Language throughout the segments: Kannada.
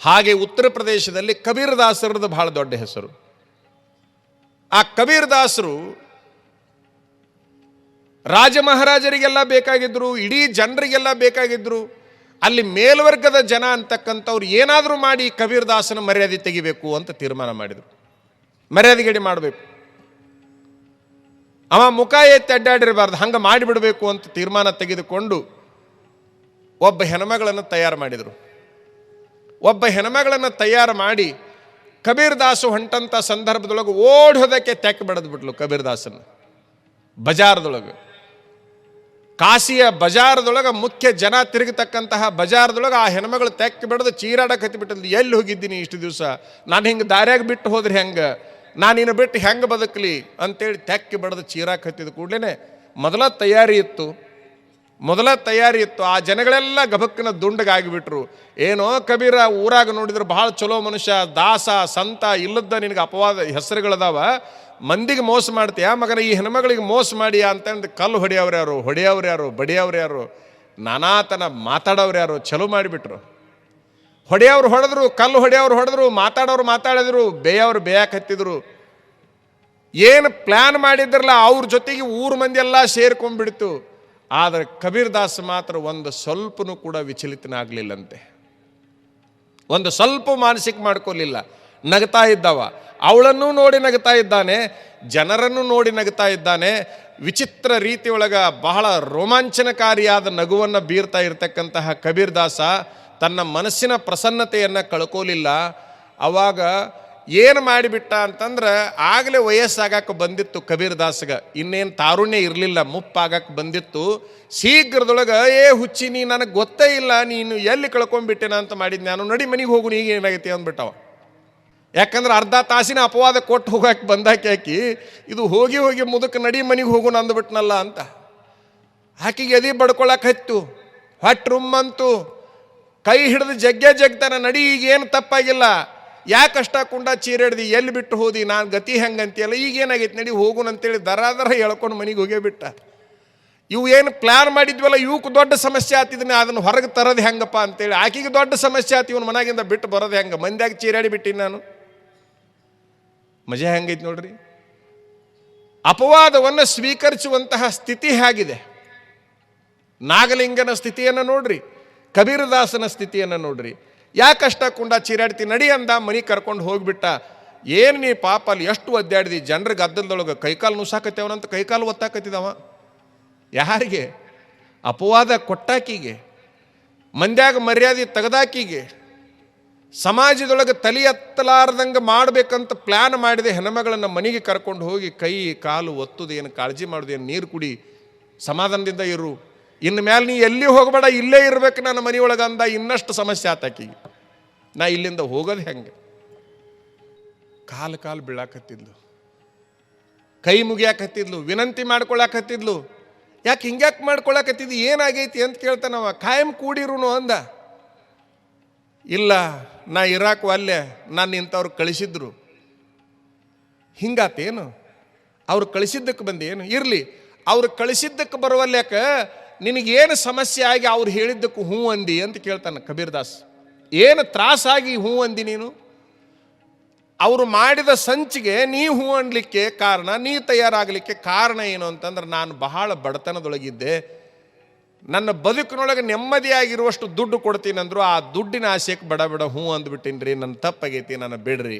ಹಾಗೆ ಉತ್ತರ ಪ್ರದೇಶದಲ್ಲಿ ಕಬೀರದಾಸರದ್ದು ಬಹಳ ದೊಡ್ಡ ಹೆಸರು. ಆ ಕಬೀರದಾಸರು ರಾಜ ಮಹಾರಾಜರಿಗೆಲ್ಲ ಬೇಕಾಗಿದ್ರು, ಇಡೀ ಜನರಿಗೆಲ್ಲ ಬೇಕಾಗಿದ್ರು, ಅಲ್ಲಿ ಮೇಲ್ವರ್ಗದ ಜನ ಅಂತಕ್ಕಂಥವ್ರು ಏನಾದರೂ ಮಾಡಿ ಕಬೀರದಾಸನ ಮರ್ಯಾದೆ ತೆಗಿಬೇಕು ಅಂತ ತೀರ್ಮಾನ ಮಾಡಿದರು. ಮರ್ಯಾದೆಗಡಿ ಮಾಡಬೇಕು. ಅವ ಮುಖ ಎತ್ತಿ ಅಡ್ಡಾಡಿರಬಾರ್ದು, ಹಂಗೆ ಮಾಡಿಬಿಡಬೇಕು ಅಂತ ತೀರ್ಮಾನ ತೆಗೆದುಕೊಂಡು ಒಬ್ಬ ಹೆಣ್ಮಗಳನ್ನು ತಯಾರು ಮಾಡಿದರು. ಒಬ್ಬ ಹೆಣ್ಮಗಳನ್ನು ತಯಾರು ಮಾಡಿ ಕಬೀರ್ ದಾಸು ಹೊಂಟಂಥ ಸಂದರ್ಭದೊಳಗೆ ಓಡೋದಕ್ಕೆ ತೆಕ್ಕ ಬಿಡದ್ಬಿಟ್ಲು ಕಬೀರ್ದಾಸನ ಬಜಾರ್ದೊಳಗೆ. ಕಾಶಿಯ ಬಜಾರದೊಳಗೆ ಮುಖ್ಯ ಜನ ತಿರುಗತಕ್ಕಂತಹ ಬಜಾರದೊಳಗೆ ಆ ಹೆಣ್ಮಗಳು ತೆಕ್ಕ ಬಿಡದು ಚೀರಾಡಕ್ಕೆ ಹತ್ತಿಬಿಟ್ಟದ್ದು ಎಲ್ಲಿ ಹೋಗಿದ್ದೀನಿ ಇಷ್ಟು ದಿವಸ? ನಾನು ಹಿಂಗೆ ದಾರ್ಯಾಗ ಬಿಟ್ಟು ಹೋದ್ರೆ ಹೆಂಗೆ? ನಾನು ಇನ್ನು ಬಿಟ್ಟು ಹೆಂಗೆ ಬದುಕಲಿ? ಅಂತೇಳಿ ತೆಕ್ಕಿ ಬಡದು ಚೀರಾಕ್ಕೆ ಹತ್ತಿದ ಕೂಡಲೇ ಮೊದಲ ತಯಾರಿ ಇತ್ತು. ಮೊದಲ ತಯಾರಿ ಇತ್ತು. ಆ ಜನಗಳೆಲ್ಲ ಗಬಕ್ಕನ ದುಂಡಗಾಗಿಬಿಟ್ರು ಏನೋ ಕಬೀರ ಊರಾಗ ನೋಡಿದ್ರೆ ಭಾಳ ಚಲೋ ಮನುಷ್ಯ, ದಾಸ, ಸಂತ ಇಲ್ಲದ ನಿನಗೆ ಅಪವಾದ ಹೆಸರುಗಳದಾವ. ಮಂದಿಗೆ ಮೋಸ ಮಾಡ್ತೀಯ? ಮಗನ, ಈ ಹೆಣ್ಮಗಳಿಗೆ ಮೋಸ ಮಾಡಿ ಅಂತಂದು ಕಲ್ಲು ಹೊಡೆಯವ್ರು ಯಾರು? ಹೊಡೆಯವ್ರು ಯಾರು? ಬಡಿಯವ್ರು ಯಾರು? ನಾನಾತನ ಮಾತಾಡೋರು ಯಾರು? ಚಲೋ ಮಾಡಿಬಿಟ್ರು. ಹೊಡೆಯವ್ರು ಹೊಡೆದ್ರು, ಕಲ್ಲು ಹೊಡೆಯವ್ರು ಹೊಡೆದ್ರು, ಮಾತಾಡೋರು ಮಾತಾಡಿದ್ರು, ಬೇಯವ್ರು ಬೇಯಕ್ಕೆ ಹತ್ತಿದ್ರು. ಏನು ಪ್ಲ್ಯಾನ್ ಮಾಡಿದ್ರಲ್ಲ, ಅವ್ರ ಜೊತೆಗೆ ಊರು ಮಂದಿ ಎಲ್ಲ ಸೇರ್ಕೊಂಡ್ಬಿಡ್ತು. ಆದರೆ ಕಬೀರ್ ದಾಸ್ ಮಾತ್ರ ಒಂದು ಸ್ವಲ್ಪನೂ ಕೂಡ ವಿಚಲಿತನಾಗಲಿಲ್ಲಂತೆ. ಒಂದು ಸ್ವಲ್ಪ ಮಾನಸಿಕ ಮಾಡ್ಕೊಲಿಲ್ಲ. ನಗ್ತಾ ಇದ್ದವ. ಅವಳನ್ನು ನೋಡಿ ನಗ್ತಾ ಇದ್ದಾನೆ, ಜನರನ್ನು ನೋಡಿ ನಗ್ತಾ ಇದ್ದಾನೆ. ವಿಚಿತ್ರ ರೀತಿಯೊಳಗ ಬಹಳ ರೋಮಾಂಚನಕಾರಿಯಾದ ನಗುವನ್ನು ಬೀರ್ತಾ ಇರತಕ್ಕಂತಹ ಕಬೀರ್ ದಾಸ ತನ್ನ ಮನಸ್ಸಿನ ಪ್ರಸನ್ನತೆಯನ್ನು ಕಳ್ಕೊಲಿಲ್ಲ. ಅವಾಗ ಏನು ಮಾಡಿಬಿಟ್ಟ ಅಂತಂದ್ರೆ ಆಗಲೇ ವಯಸ್ಸಾಗಕ್ಕೆ ಬಂದಿತ್ತು ಕಬೀರ್ ದಾಸ್ಗ ಇನ್ನೇನು ತಾರುಣ್ಯ ಇರಲಿಲ್ಲ, ಮುಪ್ಪಾಗಕ್ಕೆ ಬಂದಿತ್ತು. ಶೀಘ್ರದೊಳಗೆ, ಏ ಹುಚ್ಚಿ, ನೀ ನನಗೆ ಗೊತ್ತೇ ಇಲ್ಲ, ನೀನು ಎಲ್ಲಿ ಕಳ್ಕೊಂಡ್ಬಿಟ್ಟೆನ ಅಂತ ಮಾಡಿದ್ ನಾನು ನಡಿ ಮನೆಗೆ ಹೋಗು ಈಗ ಏನಾಗೈತಿ ಅಂದ್ಬಿಟ್ಟವ. ಯಾಕಂದ್ರೆ ಅರ್ಧ ತಾಸಿನ ಅಪವಾದ ಕೊಟ್ಟು ಹೋಗಕ್ಕೆ ಬಂದಾಕಿ ಆಕಿ, ಇದು ಹೋಗಿ ಹೋಗಿ ಮುದಕ್ಕೆ ನಡಿ ಮನೆಗೆ ಹೋಗೋಣ ಅಂದ್ಬಿಟ್ನಲ್ಲ ಅಂತ. ಆಕಿಗೆ ಎದಿ ಬಡ್ಕೊಳಕ್ಕೆ ಹತ್ತು. ಹೊಟ್ಟು ರುಮ್ಮಂತು ಕೈ ಹಿಡಿದು ಜಗ್ಗೆ ಜಗ್ತಾನೆ ನಡಿ ಈಗೇನು ತಪ್ಪಾಗಿಲ್ಲ. ಯಾಕಷ್ಟ ಕುಂಡ ಚೀರಾಡ್ದಿ, ಎಲ್ಲಿ ಬಿಟ್ಟು ಹೋದಿ, ನಾನು ಗತಿ ಹೆಂಗಂತೀಯಲ್ಲ, ಈಗ ಏನಾಗೈತೆ ನಡಿ ಹೋಗುಣ ಅಂತೇಳಿ ದರ ದರ ಹೇಳ್ಕೊಂಡು ಮನೆಗೆ ಹೋಗೇ ಬಿಟ್ಟ. ಇವು ಏನು ಪ್ಲಾನ್ ಮಾಡಿದ್ವಲ್ಲ ಇವಕ್ಕೆ ದೊಡ್ಡ ಸಮಸ್ಯೆ ಆತಿದ್ನ, ಅದನ್ನು ಹೊರಗೆ ತರೋದು ಹೆಂಗಪ್ಪ ಅಂತೇಳಿ. ಆಕಿಗೆ ದೊಡ್ಡ ಸಮಸ್ಯೆ ಆತಿ, ಇವನು ಮನೆಗಿಂದ ಬಿಟ್ಟು ಬರೋದು ಹೆಂಗೆ? ಮಂದ್ಯಾಗ ಚೀರಾಡಿ ಬಿಟ್ಟಿನಿ ನಾನು. ಮಜಾ ಹೆಂಗೈತೆ ನೋಡ್ರಿ? ಅಪವಾದವನ್ನು ಸ್ವೀಕರಿಸುವಂತಹ ಸ್ಥಿತಿ ಹೇಗಿದೆ? ನಾಗಲಿಂಗನ ಸ್ಥಿತಿಯನ್ನು ನೋಡ್ರಿ, ಕಬೀರದಾಸನ ಸ್ಥಿತಿಯನ್ನು ನೋಡ್ರಿ. ಯಾಕಷ್ಟ ಕುಂಡ ಚೀರಾಡ್ತಿ ನಡಿ ಅಂದ ಮನಿ ಕರ್ಕೊಂಡು ಹೋಗ್ಬಿಟ್ಟ. ಏನು ನೀ ಪಾಪ ಅಲ್ಲಿ ಎಷ್ಟು ಒದ್ದಾಡಿದಿ? ಜನರ ಗದ್ದಲದೊಳಗೆ ಕೈಕಾಲು ನುಸಾಕತ್ತೇವನಂತ ಕೈಕಾಲು ಒತ್ತಾಕತ್ತಿದವ. ಯಾರಿಗೆ? ಅಪವಾದ ಕೊಟ್ಟಾಕಿಗೆ, ಮಂದ್ಯಾಗ ಮರ್ಯಾದೆ ತೆಗೆದಾಕಿಗೆ, ಸಮಾಜದೊಳಗೆ ತಲೆ ಎತ್ತಲಾರ್ದಂಗೆ ಮಾಡಬೇಕಂತ ಪ್ಲ್ಯಾನ್ ಮಾಡಿದೆ ಹೆಣ್ಮಗಳನ್ನು ಮನೆಗೆ ಕರ್ಕೊಂಡು ಹೋಗಿ ಕೈ ಕಾಲು ಒತ್ತುದೇನು ಕಾಳಜಿ ಮಾಡೋದೇನು ನೀರು ಕುಡಿ, ಸಮಾಧಾನದಿಂದ ಇರು. ಇನ್ನು ಮೇಲೆ ನೀ ಎಲ್ಲಿ ಹೋಗಬೇಡ, ಇಲ್ಲೇ ಇರ್ಬೇಕು ನನ್ನ ಮನೆಯೊಳಗೆ ಅಂದ ಇನ್ನಷ್ಟು ಸಮಸ್ಯೆ ಆತಾಕಿಗೆ ನಾ ಇಲ್ಲಿಂದ ಹೋಗೋದು ಹೆಂಗೆ? ಕಾಲು ಕಾಲು ಬೀಳಾಕತ್ತಿದ್ಲು. ಕೈ ಮುಗಿಯಾಕತ್ತಿದ್ಲು, ವಿನಂತಿ ಮಾಡ್ಕೊಳಕತ್ತಿದ್ಲು. ಯಾಕೆ ಹಿಂಗ್ಯಾಕೆ ಮಾಡ್ಕೊಳಕತ್ತಿದ್ದು, ಏನಾಗೈತಿ ಅಂತ ಕೇಳ್ತಾನವ ಕಾಯಂ ಕೂಡಿರುನು ಅಂದ. ಇಲ್ಲ, ನಾ ಇರಾಕು ಅಲ್ಲೇ ನಾನು ಇಂಥವ್ರು ಕಳಿಸಿದ್ರು. ಹಿಂಗಾತೇನು? ಅವ್ರು ಕಳಿಸಿದ್ದಕ್ಕೆ ಬಂದೇನು? ಇರಲಿ, ಅವ್ರು ಕಳಿಸಿದ್ದಕ್ಕೆ ಬರುವಲ್ಯಾಕ ನಿನಗೇನು ಸಮಸ್ಯೆ ಆಗಿ ಅವ್ರು ಹೇಳಿದ್ದಕ್ಕೂ ಹ್ಞೂ ಅಂದಿ ಅಂತ ಕೇಳ್ತಾನೆ ಕಬೀರ್ ದಾಸ್ ಏನು ತ್ರಾಸಾಗಿ ಹ್ಞೂ ಅಂದಿ ನೀನು? ಅವರು ಮಾಡಿದ ಸಂಚಿಗೆ ನೀ ಹೂ ಅನ್ಲಿಕ್ಕೆ ಕಾರಣ, ನೀ ತಯಾರಾಗಲಿಕ್ಕೆ ಕಾರಣ ಏನು ಅಂತಂದ್ರೆ ನಾನು ಬಹಳ ಬಡತನದೊಳಗಿದ್ದೆ. ನನ್ನ ಬದುಕಿನೊಳಗೆ ನೆಮ್ಮದಿಯಾಗಿರುವಷ್ಟು ದುಡ್ಡು ಕೊಡ್ತೀನಿ ಅಂದ್ರು, ಆ ದುಡ್ಡಿನ ಆಸೆಗೆ ಬಡ ಬಡ ಹೂ ಅಂದ್ಬಿಟ್ಟಿನಿ ರೀ, ನನ್ನ ತಪ್ಪಾಗೈತಿ, ನನ್ನ ಬಿಡ್ರಿ.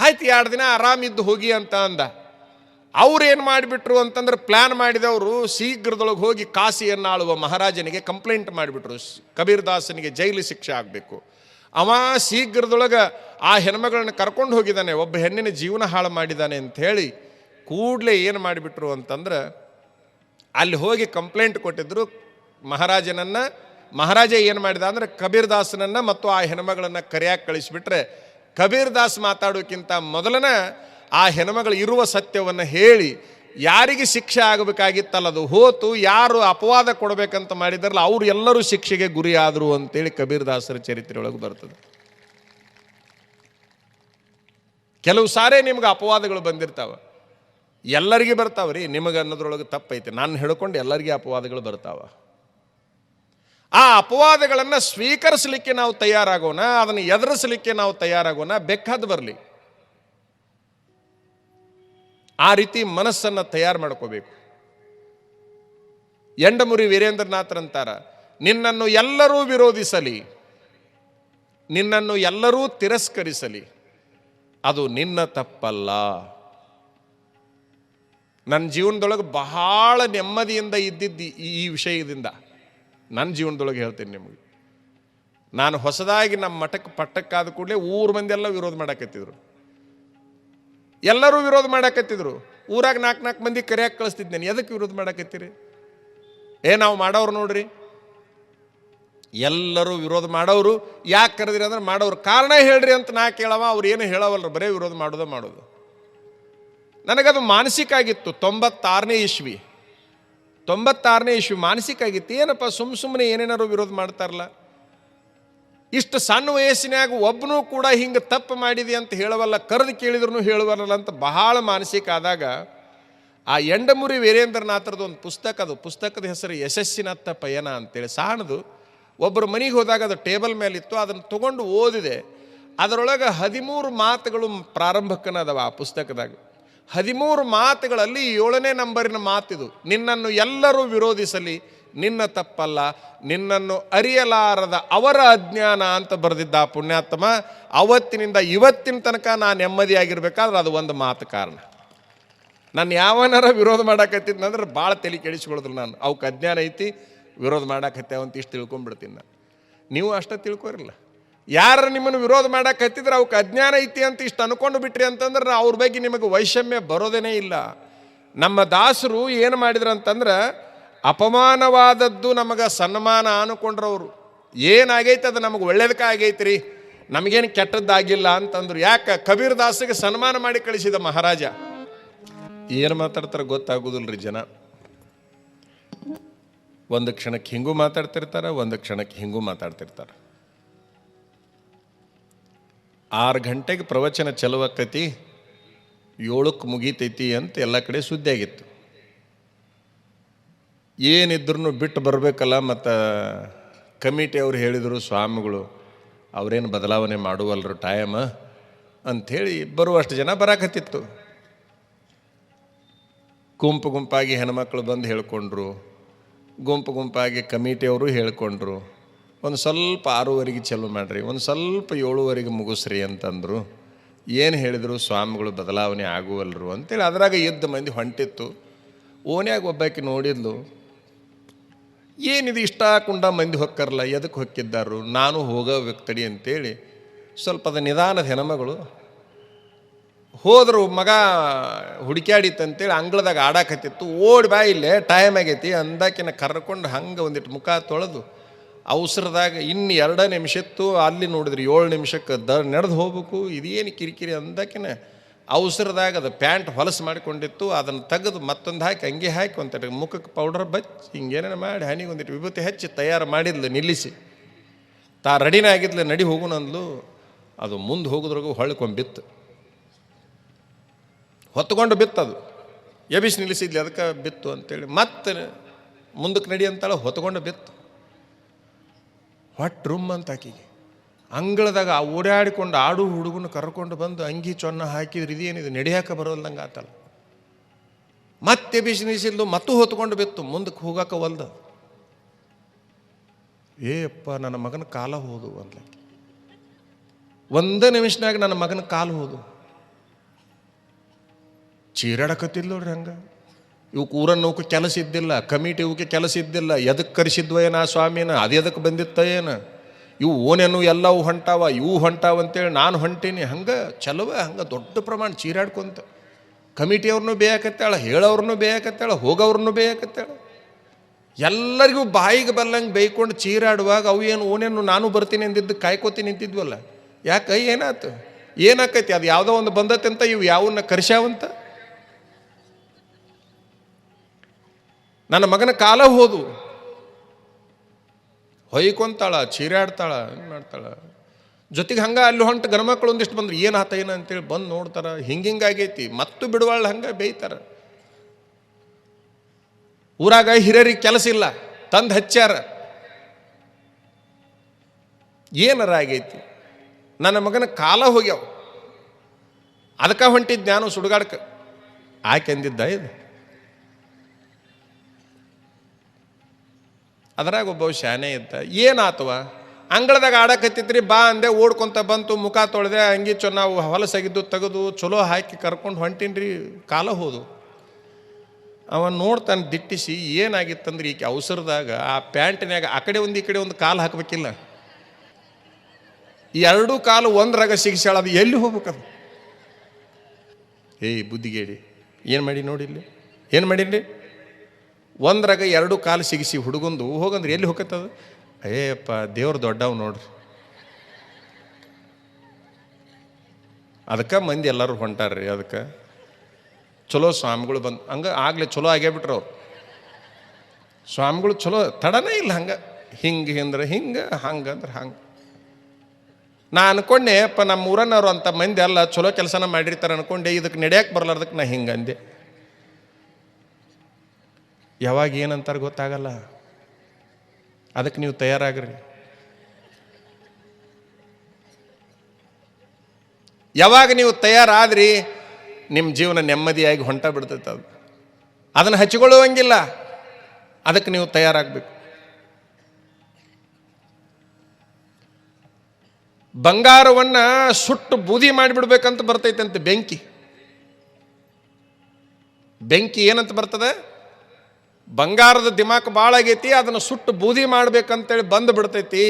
ಆಯ್ತು, ಎರಡು ದಿನ ಆರಾಮಿದ್ದು ಹೋಗಿ ಅಂತ ಅಂದ. ಅವ್ರು ಏನು ಮಾಡಿಬಿಟ್ರು ಅಂತಂದ್ರೆ ಪ್ಲ್ಯಾನ್ ಮಾಡಿದವರು ಶೀಘ್ರದೊಳಗೆ ಹೋಗಿ ಕಾಸಿಯನ್ನು ಆಳುವ ಮಹಾರಾಜನಿಗೆ ಕಂಪ್ಲೇಂಟ್ ಮಾಡಿಬಿಟ್ರು. ಕಬೀರ್ ದಾಸನಿಗೆ ಜೈಲು ಶಿಕ್ಷೆ ಆಗಬೇಕು. ಅವ ಶೀಘ್ರದೊಳಗೆ ಆ ಹೆಣ್ಮಗಳನ್ನ ಕರ್ಕೊಂಡು ಹೋಗಿದ್ದಾನೆ ಒಬ್ಬ ಹೆಣ್ಣಿನ ಜೀವನ ಹಾಳು ಮಾಡಿದ್ದಾನೆ ಅಂತ ಹೇಳಿ ಕೂಡಲೇ ಏನು ಮಾಡಿಬಿಟ್ರು ಅಂತಂದ್ರೆ ಅಲ್ಲಿ ಹೋಗಿ ಕಂಪ್ಲೇಂಟ್ ಕೊಟ್ಟಿದ್ರು ಮಹಾರಾಜನನ್ನು. ಮಹಾರಾಜ ಏನು ಮಾಡಿದ ಅಂದರೆ ಕಬೀರ್ ದಾಸನನ್ನ ಮತ್ತು ಆ ಹೆಣ್ಮಗಳನ್ನು ಕರೆಯಾಗಿ ಕಳಿಸಿಬಿಟ್ರೆ. ಕಬೀರ್ ದಾಸ್ ಮಾತಾಡೋಕ್ಕಿಂತ ಮೊದಲನ ಆ ಹೆಣ್ಮಗಳು ಇರುವ ಸತ್ಯವನ್ನು ಹೇಳಿ ಯಾರಿಗೆ ಶಿಕ್ಷೆ ಆಗಬೇಕಾಗಿತ್ತಲ್ಲದು ಹೋತು, ಯಾರು ಅಪವಾದ ಕೊಡಬೇಕಂತ ಮಾಡಿದ್ರಲ್ಲ ಅವರು ಎಲ್ಲರೂ ಶಿಕ್ಷೆಗೆ ಗುರಿಯಾದರು ಅಂತೇಳಿ ಕಬೀರ್ ದಾಸರ ಚರಿತ್ರೆಯೊಳಗೆ ಬರ್ತದೆ. ಕೆಲವು ಸಾರೇ ನಿಮ್ಗೆ ಅಪವಾದಗಳು ಬಂದಿರ್ತಾವೆ. ಎಲ್ಲರಿಗೆ ಬರ್ತಾವ ರೀ, ನಿಮಗೆ ಅನ್ನೋದ್ರೊಳಗೆ ತಪ್ಪೈತೆ. ನಾನು ಹೇಳ್ಕೊಂಡು ಎಲ್ಲರಿಗೆ ಅಪವಾದಗಳು ಬರ್ತಾವ. ಆ ಅಪವಾದಗಳನ್ನು ಸ್ವೀಕರಿಸಲಿಕ್ಕೆ ನಾವು ತಯಾರಾಗೋಣ, ಅದನ್ನು ಎದುರಿಸಲಿಕ್ಕೆ ನಾವು ತಯಾರಾಗೋಣ ಬೆಕ್ಕದ್ದು ಬರಲಿ. ಆ ರೀತಿ ಮನಸ್ಸನ್ನು ತಯಾರು ಮಾಡ್ಕೋಬೇಕು. ಎಂಡಮುರಿ ವೀರೇಂದ್ರನಾಥರಂತಾರ, ನಿನ್ನನ್ನು ಎಲ್ಲರೂ ವಿರೋಧಿಸಲಿ, ನಿನ್ನನ್ನು ಎಲ್ಲರೂ ತಿರಸ್ಕರಿಸಲಿ, ಅದು ನಿನ್ನ ತಪ್ಪಲ್ಲ. ನನ್ನ ಜೀವನದೊಳಗೆ ಬಹಳ ನೆಮ್ಮದಿಯಿಂದ ಇದ್ದಿದ್ದು ಈ- ವಿಷಯದಿಂದ. ನನ್ನ ಜೀವನದೊಳಗೆ ಹೇಳ್ತೀನಿ ನಿಮಗೆ. ನಾನು ಹೊಸದಾಗಿ ನಮ್ಮ ಮಠಕ್ಕೆ ಪಟ್ಟಕ್ಕಾದ ಕೂಡಲೇ ಊರು ಮಂದಿ ಎಲ್ಲ ವಿರೋಧ ಮಾಡಾಕತ್ತಿದ್ರು. ಎಲ್ಲರೂ ವಿರೋಧ ಮಾಡಾಕತ್ತಿದ್ರು. ಊರಾಗ ನಾಲ್ಕು ನಾಲ್ಕು ಮಂದಿ ಕರೆಯಕ್ಕೆ ಕಳಿಸ್ತಿದ್ದೇನೆ ಎದಕ್ಕೆ ವಿರೋಧ ಮಾಡಾಕತ್ತೀರಿ? ಏ, ನಾವು ಮಾಡೋರು ನೋಡ್ರಿ. ಎಲ್ಲರೂ ವಿರೋಧ ಮಾಡೋರು ಯಾಕೆ ಕರೆದಿರಿ ಅಂದ್ರೆ ಮಾಡೋರು ಕಾರಣ ಹೇಳ್ರಿ ಅಂತ ನಾ ಕೇಳವ. ಅವ್ರು ಏನು ಹೇಳವಲ್ರು. ಬರೇ ವಿರೋಧ ಮಾಡೋದು ಮಾಡೋದು. ನನಗದು ಮಾನಸಿಕ ಆಗಿತ್ತು ತೊಂಬತ್ತಾರನೇ ಇಸ್ವಿ. ತೊಂಬತ್ತಾರನೇ ಇಸ್ವಿ ಮಾನಸಿಕ ಆಗಿತ್ತು. ಏನಪ್ಪ ಸುಮ್ಮ ಸುಮ್ಮನೆ ಏನೇನಾರು ವಿರೋಧ ಮಾಡ್ತಾರಲ್ಲ? ಇಷ್ಟು ಸಣ್ಣ ವಯಸ್ಸಿನಾಗ ಒಬ್ಬನೂ ಕೂಡ ಹಿಂಗೆ ತಪ್ಪು ಮಾಡಿದೆ ಅಂತ ಹೇಳವಲ್ಲ, ಕರೆದು ಕೇಳಿದ್ರು ಹೇಳುವಲ್ಲ ಅಂತ ಬಹಳ ಮಾನಸಿಕ ಆದಾಗ, ಆ ಎಂಡಮುರಿ ವೀರೇಂದ್ರನಾಥರದ್ದು ಒಂದು ಪುಸ್ತಕ ಅದು. ಪುಸ್ತಕದ ಹೆಸರು ಯಶಸ್ಸಿನತ್ತ ಪಯಣ ಅಂತೇಳಿ. ಸಾಣದು ಒಬ್ಬರು ಮನೆಗೆ ಹೋದಾಗ ಅದು ಟೇಬಲ್ ಮೇಲಿತ್ತು, ಅದನ್ನು ತಗೊಂಡು ಓದಿದೆ. ಅದರೊಳಗೆ ಹದಿಮೂರು ಮಾತುಗಳು ಪ್ರಾರಂಭಕ್ಕನದವ ಆ ಪುಸ್ತಕದಾಗ. ಹದಿಮೂರು ಮಾತುಗಳಲ್ಲಿ ಏಳನೇ ನಂಬರಿನ ಮಾತಿದು. ನಿನ್ನನ್ನು ಎಲ್ಲರೂ ವಿರೋಧಿಸಲಿ ನಿನ್ನ ತಪ್ಪಲ್ಲ, ನಿನ್ನನ್ನು ಅರಿಯಲಾರದ ಅವರ ಅಜ್ಞಾನ ಅಂತ ಬರೆದಿದ್ದ ಆ ಪುಣ್ಯಾತ್ಮ, ಅವತ್ತಿನಿಂದ ಇವತ್ತಿನ ತನಕ ನಾನು ನೆಮ್ಮದಿಯಾಗಿರ್ಬೇಕಾದ್ರೆ ಅದು ಒಂದು ಮಾತು ಕಾರಣ. ನಾನು ಯಾವನಾರ ವಿರೋಧ ಮಾಡಾಕತ್ತಿದ್ನಂದ್ರೆ ಭಾಳ ತಲೆ ಕೆಡಿಸ್ಕೊಳಿದ್ರು ನಾನು. ಅವಕ್ಕೆ ಅಜ್ಞಾನ ಐತಿ, ವಿರೋಧ ಮಾಡಾಕತ್ತೆ ಅಂತ ಇಷ್ಟು ತಿಳ್ಕೊಂಡ್ಬಿಡ್ತೀನಿ ನಾನು. ನೀವು ಅಷ್ಟೇ ತಿಳ್ಕೊರಿಲ್ಲ. ಯಾರು ನಿಮ್ಮನ್ನು ವಿರೋಧ ಮಾಡಾಕತ್ತಿದ್ರೆ ಅವಕ್ಕೆ ಅಜ್ಞಾನ ಐತಿ ಅಂತ ಇಷ್ಟು ಅನ್ಕೊಂಡು ಬಿಟ್ರಿ ಅಂತಂದ್ರೆ ಅವ್ರ ಬಗ್ಗೆ ನಿಮಗೆ ವೈಷಮ್ಯ ಬರೋದೇನೇ ಇಲ್ಲ. ನಮ್ಮ ದಾಸರು ಏನು ಮಾಡಿದ್ರು ಅಂತಂದ್ರೆ ಅಪಮಾನವಾದದ್ದು ನಮಗೆ ಸನ್ಮಾನ ಅನ್ಕೊಂಡ್ರವರು. ಏನಾಗೈತೆ ಅದು ನಮಗೆ ಒಳ್ಳೇದಕ್ಕೆ ರೀ ನಮಗೇನು ಕೆಟ್ಟದ್ದಾಗಿಲ್ಲ ಅಂತಂದ್ರು. ಯಾಕೆ? ಕಬೀರ್ ದಾಸಿಗೆ ಸನ್ಮಾನ ಮಾಡಿ ಕಳಿಸಿದ ಮಹಾರಾಜ. ಏನು ಮಾತಾಡ್ತಾರೆ ಗೊತ್ತಾಗೋದಿಲ್ಲ ರೀ ಜನ. ಒಂದು ಕ್ಷಣಕ್ಕೆ ಹಿಂಗೂ ಮಾತಾಡ್ತಿರ್ತಾರೆ, ಒಂದು ಕ್ಷಣಕ್ಕೆ ಹಿಂಗೂ ಮಾತಾಡ್ತಿರ್ತಾರೆ. ಆರು ಗಂಟೆಗೆ ಪ್ರವಚನ ಚಲುವಕ್ಕತಿ ಏಳಕ್ಕೆ ಮುಗೀತೈತಿ ಅಂತ ಎಲ್ಲ ಕಡೆ ಸುದ್ದಿ ಆಗಿತ್ತು ಏನಿದ್ರು ಬಿಟ್ಟು ಬರಬೇಕಲ್ಲ ಮತ್ತು ಕಮಿಟಿ ಅವ್ರು ಹೇಳಿದರು, ಸ್ವಾಮಿಗಳು, ಅವರೇನು ಬದಲಾವಣೆ ಮಾಡುವಲ್ರು ಟೈಮ್ ಅಂಥೇಳಿ ಬರುವಷ್ಟು ಜನ ಬರಾಕತ್ತಿತ್ತು. ಗುಂಪು ಗುಂಪಾಗಿ ಹೆಣ್ಮಕ್ಳು ಬಂದು ಹೇಳ್ಕೊಂಡ್ರು, ಗುಂಪು ಗುಂಪಾಗಿ ಕಮಿಟಿಯವರು ಹೇಳ್ಕೊಂಡ್ರು, ಒಂದು ಸ್ವಲ್ಪ ಆರೂವರೆಗೆ ಚಾಲು ಮಾಡಿರಿ, ಒಂದು ಸ್ವಲ್ಪ ಏಳುವರೆಗೆ ಮುಗಿಸ್ರಿ ಅಂತಂದರು. ಏನು ಹೇಳಿದರು, ಸ್ವಾಮಿಗಳು ಬದಲಾವಣೆ ಆಗುವಲ್ರು ಅಂತೇಳಿ ಅದ್ರಾಗ ಎದ್ದು ಮಂದಿ ಹೊಂಟಿತ್ತು. ಓನ್ಯಾಗ ಒಬ್ಬಾಕಿ ನೋಡಿದ್ಲು ಏನಿದು ಇಷ್ಟ ಕುಂಡ ಮಂದಿ ಹೊಕ್ಕರಲ್ಲ ಎದಕ್ಕೆ ಹೊಕ್ಕಿದ್ದಾರು ನಾನು ಹೋಗೋ ವ್ಯಕ್ತಡಿ ಅಂತೇಳಿ ಸ್ವಲ್ಪ ಅದು ನಿಧಾನದ ಹೆಣಮಗಳು ಹೋದರು ಮಗ ಹುಡುಕ್ಯಾಡಿತ್ತಂತೇಳಿ ಅಂಗಳದಾಗ ಆಡಾಕತ್ತಿತ್ತು. ಓಡಿ ಬಾ ಇಲ್ಲೇ ಟೈಮ್ ಆಗೈತಿ, ಅಂದಾಕಿನ ಕರ್ಕೊಂಡು ಹಂಗೆ ಒಂದಿಟ್ಟು ಮುಖ ತೊಳೆದು ಅವಸರದಾಗ ಇನ್ನು ಎರಡು ನಿಮಿಷ ಇತ್ತು. ಅಲ್ಲಿ ನೋಡಿದ್ರಿ ಏಳು ನಿಮಿಷಕ್ಕೆ ದ ನಡೆದು ಹೋಗ್ಬೇಕು, ಇದೇನು ಕಿರಿಕಿರಿ ಅಂದಾಕಿನ ಅವಸರದಾಗ ಅದು ಪ್ಯಾಂಟ್ ಹೊಲಸು ಮಾಡಿಕೊಂಡಿತ್ತು, ಅದನ್ನು ತೆಗೆದು ಮತ್ತೊಂದು ಹಾಕಿ ಅಂಗಿ ಹಾಕಿ ಒಂದಿಟ್ಟು ಮುಖಕ್ಕೆ ಪೌಡರ್ ಬಚ್ಚಿ, ಹಿಂಗೇನೇನು ಮಾಡಿ, ಹನಿಗೆ ಒಂದಿಟ್ಟು ವಿಭೂತಿ ಹೆಚ್ಚಿ ತಯಾರು ಮಾಡಿದ್ಲು, ನಿಲ್ಲಿಸಿ. ತಾ ರೆಡಿನೇ ಆಗಿದ್ಲು, ನಡಿ ಹೋಗುನಂದ್ಲು ಅದು ಮುಂದೆ ಹೋಗೋದ್ರಾಗೂ ಹೊಳ್ಕೊಂಬಿತ್ತು ಹೊತ್ಕೊಂಡು ಬಿತ್ತದು ಎಬಿಸಿ ನಿಲ್ಲಿಸಿದ್ಲಿ ಅದಕ್ಕೆ ಬಿತ್ತು ಅಂತೇಳಿ. ಮತ್ತೆ ಮುಂದಕ್ಕೆ ನಡಿ ಅಂತಾಳೆ ಹೊತ್ಕೊಂಡು ಬಿತ್ತು. ಹೊಟ್ಟು ರುಮ್ ಅಂತ ಆಕಿಗೆ. ಅಂಗಳದಾಗ ಓಡಾಡಿಕೊಂಡು ಆಡು ಹುಡುಗನ ಕರ್ಕೊಂಡು ಬಂದು ಅಂಗಿ ಚೊನ್ನ ಹಾಕಿದ್ರೆ ಇದೇನಿದೆ? ನಡೆಯಾಕ ಬರೋಲ್ದಂಗೆ ಆತಲ್ಲ. ಮತ್ತೆ ಬಿಸಿ ಮತ್ತೂ ಹೊತ್ಕೊಂಡು ಬಿತ್ತು. ಮುಂದಕ್ಕೆ ಹೋಗಕ್ಕೆ ಒಲ್ದ. ಏಪ್ಪ ನನ್ನ ಮಗನ ಕಾಲ ಹೋದು ಅಂದ್ಲಕ್ಕೆ ಒಂದೇ ನಿಮಿಷನಾಗ ನನ್ನ ಮಗನ ಕಾಲು ಹೋದು. ಚೀರಾಡಕತ್ತಿಲ್ಲ ನೋಡ್ರಿ ಹಂಗೆ. ಇವು ಊರನ್ನು ಅವಕ್ಕೆ ಕೆಲಸ ಇದ್ದಿಲ್ಲ, ಕಮಿಟಿ ಇವಕ್ಕೆ ಕೆಲಸ ಇದ್ದಿಲ್ಲ ಎದಕ್ಕೆ ಕರೆಸಿದ್ವ ಏನ ಸ್ವಾಮಿನ, ಅದು ಎದಕ್ಕೆ ಬಂದಿತ್ತ ಏನು? ಇವು ಓನೇನು ಎಲ್ಲವೂ ಹೊಂಟಾವ, ಇವು ಹೊಂಟಾವ ಅಂತೇಳಿ ನಾನು ಹೊಂಟೀನಿ. ಹಂಗೆ ಚಲುವೆ, ಹಂಗೆ ದೊಡ್ಡ ಪ್ರಮಾಣ ಚೀರಾಡ್ಕೊಂತ. ಕಮಿಟಿಯವ್ರನ್ನೂ ಬೇಯಕತ್ತಾಳ ಹೇಳೋರ್ನು ಬೇಯಕತ್ತಾಳ, ಹೋಗೋವ್ರನ್ನೂ ಬೇಯಕತ್ತಾಳ. ಎಲ್ಲರಿಗೂ ಬಾಯಿಗೆ ಬರ್ಲಂಗೆ ಬೈಕೊಂಡು ಚೀರಾಡುವಾಗ ಅವು ಏನು ಓನೇನು ನಾನು ಬರ್ತೀನಿ ಅಂದಿದ್ದು, ಕಾಯ್ಕೋತೀನಿ ನಿಂತಿದ್ವಲ್ಲ ಯಾಕೆ ಏನಾಯ್ತು ಏನಾಕೈತಿ? ಅದು ಯಾವುದೋ ಒಂದು ಬಂದತ್ತೆ ಅಂತ ಇವು ಯಾವನ್ನ ಕರ್ಸ್ಯಾವಂತ ನನ್ನ ಮಗನ ಕಾಲ ಹೋದು. ಹೊಯ್ಕೊಂತಾಳ ಚೀರಾಡ್ತಾಳ ಏನು ಮಾಡ್ತಾಳ. ಜೊತೆಗೆ ಹಂಗೆ ಅಲ್ಲಿ ಹೊಂಟು ಗಣಮಕ್ಳು ಒಂದಿಷ್ಟು ಬಂದ್ರೆ, ಏನು ಆತ, ಏನು ಅಂತೇಳಿ ಬಂದು ನೋಡ್ತಾರ. ಹಿಂಗೆ ಆಗೈತಿ. ಮತ್ತು ಬಿಡುವಾಳ ಹಂಗೆ ಬೇಯ್ತಾರೆ. ಊರಾಗ ಹಿರಿಯರಿಗೆ ಕೆಲಸ ಇಲ್ಲ. ತಂದು ಹಚ್ಚಾರ ಏನರ ಆಗೈತಿ. ನನ್ನ ಮಗನ ಕಾಲ ಹೋಗ್ಯಾವ. ಅದಕ್ಕೆ ಹೊಂಟಿದ್ದು ನಾನು ಸುಡುಗಾಡ್ಕ. ಆಕೆಂದಿದ್ದ ಇದು? ಅದ್ರಾಗ ಒಬ್ಬ ಶಾನೆ ಇದ್ದ, ಏನಾತವ? ಅಂಗಳದಾಗ ಆಡಕತ್ತಿತ್ರಿ ಬಾ ಅಂದೆ, ಓಡ್ಕೊಂತ ಬಂತು, ಮುಖ ತೊಳೆದೆ, ಅಂಗಿ ನಾವು ಹೊಲಸಾಗಿದ್ದು, ತೆಗೆದು, ಚಲೋ ಹಾಕಿ ಕರ್ಕೊಂಡು ಹೊಂಟಿನ್ರಿ, ಕಾಲ ಹೋದು. ಅವ ನೋಡ್ತಾನೆ ದಿಟ್ಟಿಸಿ, ಏನಾಗಿತ್ತಂದ್ರೆ, ಈಕೆ ಅವಸರದಾಗ ಆ ಪ್ಯಾಂಟಿನ್ಯಾಗ ಆ ಕಡೆ ಒಂದು, ಈ ಕಡೆ ಒಂದು ಕಾಲು ಹಾಕಬೇಕಿಲ್ಲ. ಎರಡೂ ಕಾಲು ಒಂದ್ರಾಗ ಸಿಗಿಸ್ಯಾಳ, ಅದು ಎಲ್ಲಿ ಹೋಗ್ಬೇಕದು? ಏಯ್, ಬುದ್ಧಿಗೇಡಿ, ಏನು ಮಾಡಿ ನೋಡಿ ಇಲ್ಲಿ ಏನು ಮಾಡೀನಿ ಒಂದ್ರಾಗ ಎರಡು ಕಾಲು ಸಿಗಿಸಿ ಹುಡುಗಂದು ಹೋಗಂದ್ರೆ ಎಲ್ಲಿ ಹೋಗತ್ತದ? ಅಯ್ಯಪ್ಪ ದೇವ್ರು ದೊಡ್ಡವ್ ನೋಡ್ರಿ. ಅದಕ್ಕೆ ಮಂದಿ ಎಲ್ಲರೂ ಹೊಂಟಾರ್ರಿ, ಅದಕ್ಕೆ. ಚಲೋ ಸ್ವಾಮಿಗಳು ಬಂದು, ಹಂಗೆ ಆಗ್ಲೇ ಚಲೋ ಆಗೇ ಬಿಟ್ರು ಅವ್ರು. ಸ್ವಾಮಿಗಳು ಚಲೋ, ತಡನೇ ಇಲ್ಲ ಹಂಗೆ. ಹಿಂಗೆ ಅಂದ್ರೆ ಹಿಂಗೆ, ಹಂಗೆ ಅಂದ್ರೆ ಹಂಗೆ. ನಾ ಅನ್ಕೊಂಡೆ, ಅಪ್ಪ ನಮ್ಮ ಊರನ್ನವ್ರು ಅಂತ ಮಂದಿ ಅಲ್ಲ, ಚಲೋ ಕೆಲಸನ ಮಾಡಿರ್ತಾರೆ ಅನ್ಕೊಂಡೆ ಇದಕ್ಕೆ ನಡೆಯಕ್ಕೆ ಬರಲಾರ್ದಕ್ಕೆ ನಾ ಹಿಂಗೆ ಅಂದೆ. ಯಾವಾಗ ಏನಂತಾರೆ ಗೊತ್ತಾಗಲ್ಲ. ಅದಕ್ಕೆ ನೀವು ತಯಾರಾಗ್ರಿ. ಯಾವಾಗ ನೀವು ತಯಾರಾದ್ರಿ ನಿಮ್ಮ ಜೀವನ ನೆಮ್ಮದಿಯಾಗಿ ಹೊಂಟ ಬಿಡ್ತೈತೆ ಅದು. ಅದನ್ನು ಹಚ್ಕೊಳ್ಳುವಂಗಿಲ್ಲ ಅದಕ್ಕೆ ನೀವು ತಯಾರಾಗಬೇಕು. ಬಂಗಾರವನ್ನು ಸುಟ್ಟು ಬೂದಿ ಮಾಡಿಬಿಡ್ಬೇಕಂತ ಬರ್ತೈತಂತೆ ಬೆಂಕಿ. ಬೆಂಕಿ ಏನಂತ ಬರ್ತದೆ? ಬಂಗಾರದ ದಿಮಾಕ್ ಭಾಳ ಆಗೈತಿ, ಅದನ್ನು ಸುಟ್ಟು ಬೂದಿ ಮಾಡಬೇಕಂತೇಳಿ ಬಂದು ಬಿಡ್ತೈತಿ.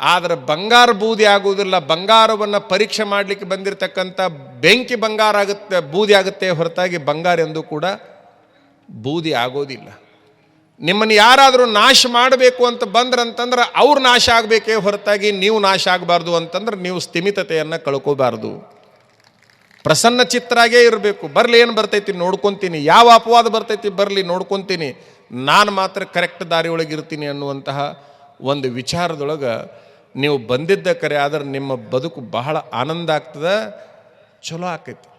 ಆದರೆ ಬಂಗಾರ ಬೂದಿ ಆಗುವುದಿಲ್ಲ, ಬಂಗಾರವನ್ನು ಪರೀಕ್ಷೆ ಮಾಡಲಿಕ್ಕೆ ಬಂದಿರತಕ್ಕಂಥ ಬೆಂಕಿ ಬಂಗಾರ ಆಗುತ್ತೆ, ಬೂದಿ ಆಗುತ್ತೆ ಹೊರತಾಗಿ ಬಂಗಾರ ಎಂದು ಕೂಡ ಬೂದಿ ಆಗೋದಿಲ್ಲ. ನಿಮ್ಮನ್ನು ಯಾರಾದರೂ ನಾಶ ಮಾಡಬೇಕು ಅಂತ ಬಂದ್ರಂತಂದ್ರೆ ಅವ್ರು ನಾಶ ಆಗಬೇಕೇ ಹೊರತಾಗಿ ನೀವು ನಾಶ ಆಗಬಾರ್ದು ಅಂತಂದ್ರೆ ನೀವು ಸ್ಥಿಮಿತತೆಯನ್ನು ಕಳ್ಕೋಬಾರ್ದು. ಪ್ರಸನ್ನ ಚಿತ್ರಾಗೇ ಇರಬೇಕು. ಬರಲಿ, ಏನು ಬರ್ತೈತಿ ನೋಡ್ಕೊತೀನಿ. ಯಾವ ಅಪವಾದ ಬರ್ತೈತಿ ಬರಲಿ, ನೋಡ್ಕೊತೀನಿ. ನಾನು ಮಾತ್ರ ಕರೆಕ್ಟ್ ದಾರಿ ಇರ್ತೀನಿ ಅನ್ನುವಂತಹ ಒಂದು ವಿಚಾರದೊಳಗೆ ನೀವು ಬಂದಿದ್ದ ಕರೆ, ಆದ್ರೆ ನಿಮ್ಮ ಬದುಕು ಬಹಳ ಆನಂದ ಆಗ್ತದೆ, ಚಲೋ ಆಕೈತಿ.